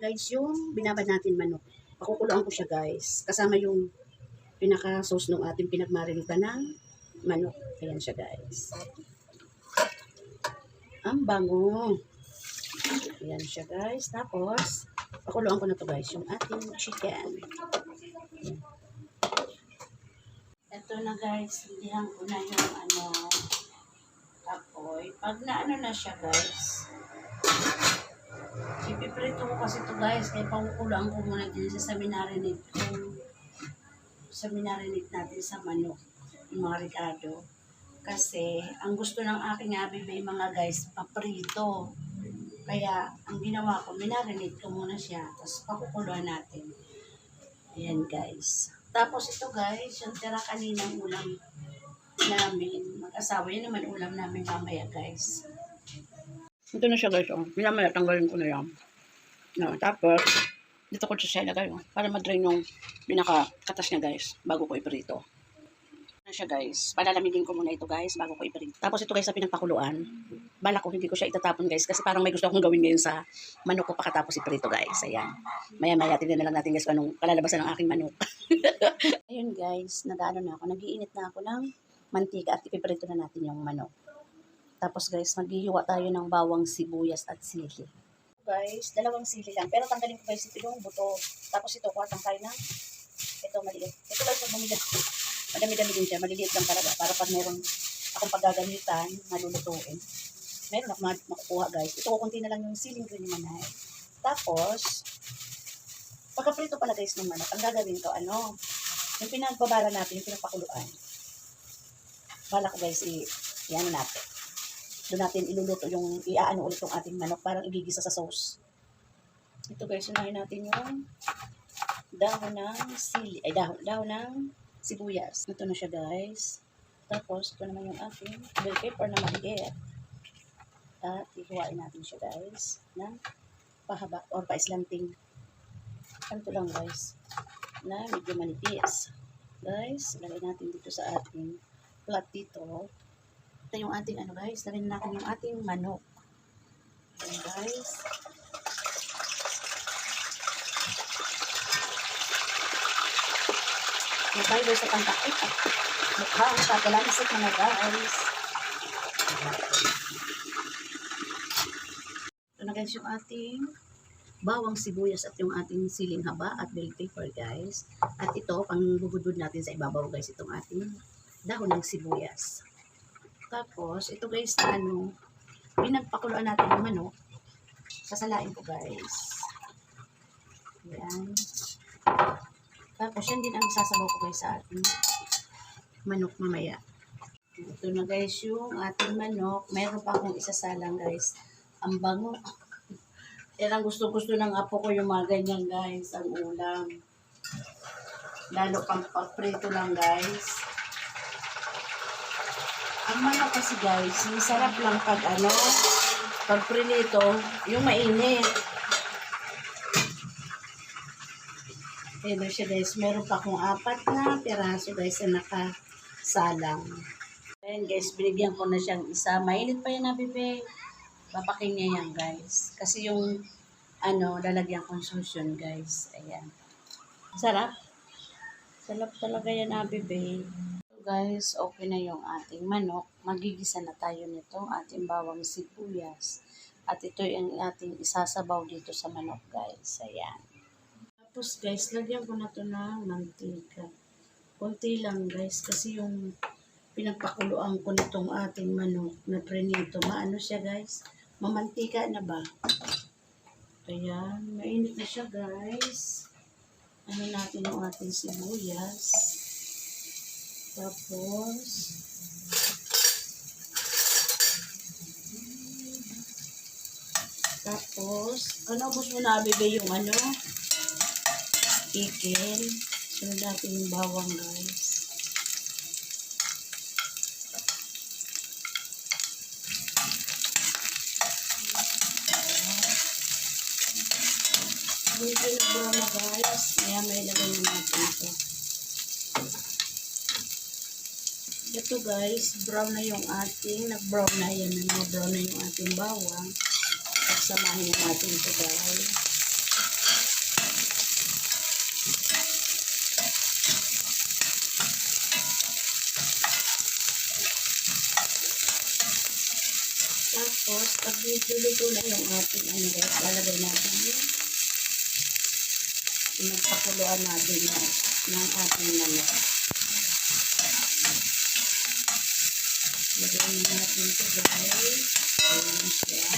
guys yung binabad natin manok. Pakukuluan ko siya guys. Kasama yung pinaka-sauce ng ating pinagmarinita ng manok. Ayan siya guys. Ang bango. Ayan siya guys. Tapos, pakuluan ko na to guys yung ating chicken. Ito na guys, hindihan ko na yung ano, apoy. Pag na ano na siya guys, ipiprito ko kasi to guys, kaya pakukulaan ko muna din sa seminarinate kung seminarinate natin sa manok, yung mga ricado. Kasi, ang gusto ng aking abibay mga guys, paprito. Kaya, ang ginawa ko, minarinate ko muna siya, tapos pakukuluan natin. Ayan guys. Tapos ito guys, yung tira kaninang ulam namin, mag-asawa, yun naman ulam namin mamaya guys. Ito na siya guys, oh. Minamaya, tanggalin ko na yan. No, tapos, dito ko siya ilagay, oh, para madrain yung pinaka-katas niya guys, bago ko iprito. Ano siya guys, palalamigin ko muna ito guys, bago ko iprito. Tapos ito guys sa pinagpakuluan, bala ko hindi ko siya itatapon guys, kasi parang may gusto akong gawin ngayon sa manok ko pakatapos iprito guys. Ayan. Maya-maya, tignan na lang natin guys kung anong kalalabasan ng aking manok. Ayun guys, nag-ano na ako, nag-iinit na ako ng mantika at ipiprito na natin yung manok. Tapos guys, maghihiwa tayo ng bawang sibuyas at sili. Guys, dalawang sili lang. Pero tanggalin ko guys ito yung buto. Tapos ito, kuha tayo ng ito maliit. Ito guys, pag bumili, madami-dami din siya. Maliliit lang talaga. Para pag meron akong paggagamitan, malulutuin. Meron ako mak- makukuha guys. Ito, kukunti na lang yung siling green ni manay. Tapos, pagkaprito pala guys ng manok, ang gagawin ko, ano, yung pinagbabara natin, yung pinagpakuluan. Bala ko guys, i-ano natin. Doon natin iluluto yung, iaano ulit yung ating manok, parang igigisa sa sauce. Ito guys, unahin natin yung dahon ng sili, ay dahon, dahon ng sibuyas. Ito na siya guys. Tapos, ito naman yung ating bell pepper na maliit. At ihiwain natin siya guys ng pahaba or paislanting. Ganito lang guys na medyo manipis. Guys, lagay natin dito sa ating plat Ito yung ating ano guys, lagay natin yung ating manok. Ayan guys. Yung tayo sa tangka. Ay, ah, mukha ang pagkalamasik mga guys. Ito na guys yung ating bawang sibuyas at yung ating siling haba at bell pepper guys. At ito, pang natin sa ibabaw guys, itong ating dahon ng sibuyas. Tapos, ito guys ano, pinagpakuluan natin ng manok. Sasalain ko guys. Ayan. Tapos, yan din ang sasabaw ko guys sa ating manok mamaya. Ito na guys yung ating manok. Meron pa akong isasalang guys. Ang bango. Yan ang gusto-gusto ng apo ko yung mga ganyan guys, ang ulam. Lalo pang paprito lang guys. Manok kasi guys, masarap lang pag ano, pag prinito, yung mainit. Ayan siya guys, meron pa akong apat na piraso guys na nakasalang. Ayan guys, binigyan ko na siyang isa. Mainit pa yan na bebe. Papaking niya yan guys. Kasi yung ano, lalagyan susun guys. Ayan. Sarap. Sarap talaga yan na bebe. Guys, okay na yung ating manok. Magigisa na tayo nito, ating bawang sibuyas. At ito yung ating isasabaw dito sa manok guys. Ayan. Tapos guys, lagyan ko na to ng mantika. Kunti lang guys, kasi yung pinagpakuluan ko nitong ating manok na prenito. Maano siya guys? Mamantika na ba? Ayan, mainit na siya guys. Ano natin yung ating sibuyas. Tapos, tapos, ano gusto mo na bebe yung ano? Pickle. Sunod natin yung bawang guys. Ito guys, brown na yung ating, nag-brown na yan, nag-brown na yung ating bawang. Pagsamahin na natin ito guys. Tapos, pag niluluto na yung ating ano guys, lalagay natin yung pinagpakuluan natin na, ng ating manok. Lagyan na natin ito guys. Ayan siya.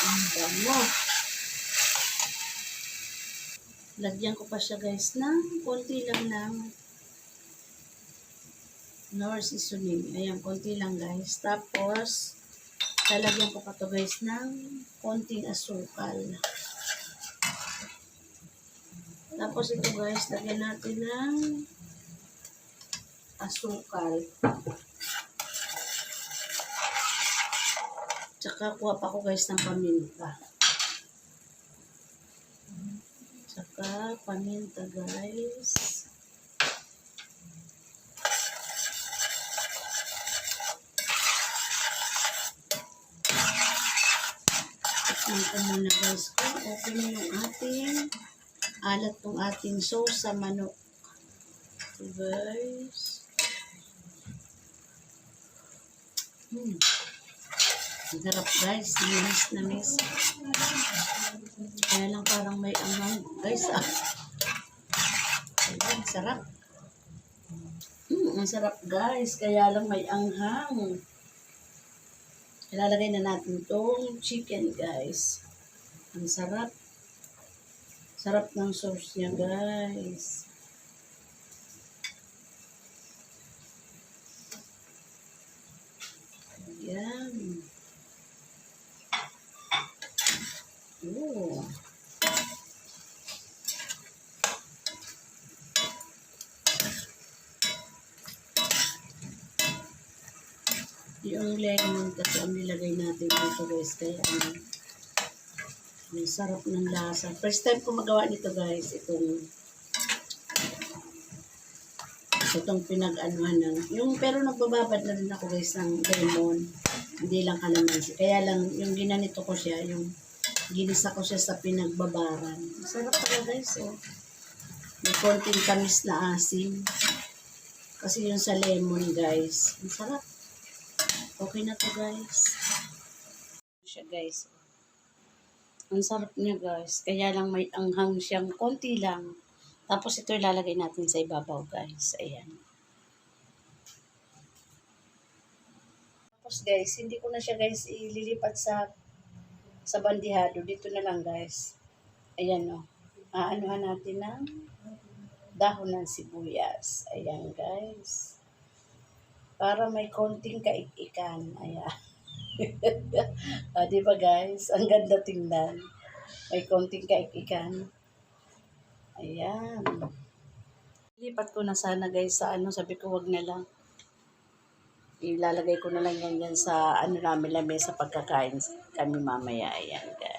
Ang bango. Lagyan ko pa siya guys ng konti lang ng nor seasoning. Ayan, konti lang guys. Tapos, lalagyan ko pa to guys ng konting asukal. Tapos ito guys, lagyan natin ng asukal. Tsaka kuha pa ko guys ng paminta. Tsaka paminta guys. Tikman ko muna guys kung okay na yung ating alat tong ating sauce sa manok. Guys. Hmm. Ang sarap guys. Namis na miss. Kaya lang parang may angang guys ah. Ayan, sarap. Hmm, ang sarap guys. Kaya lang may anghang. Ilalagay na natin tong chicken guys. Ang sarap. Sarap ng sauce niya guys. Ayan. Ooh. Yung lemon kasi ang nilagay natin dito guys. Kaya ano, ang sarap ng lasa. First time ko magawa nito guys. Itong itong pinag-anuhan ng yung pero nagbababad na rin ako guys ng lemon. Hindi lang kalamansi. Kaya lang yung ginanito ko siya, yung ginisa ko siya sa pinagbabaran. Sarap pala guys, oh. May konting tamis na asim. Kasi yung sa lemon guys, ang sarap. Okay na to guys. Siya guys. Ang sarap niya guys. Kaya lang may anghang siyang konti lang. Tapos ito ilalagay natin sa ibabaw guys. Ayan. Tapos guys, hindi ko na siya guys ililipat sa sa bandihado. Dito na lang guys. Ayan o. Oh. Aanuhan natin ng dahon ng sibuyas. Ayan guys. Para may konting kaikikan. Ayan. ah, di ba guys? Ang ganda tingnan. May konting kaikikan. Ayan. Lipat ko na sana guys sa ano. Sabi ko wag na lang. Ilalagay ko na lang yan dyan sa ano namin lamesa pagkakain kami mamaya. Ayan guys.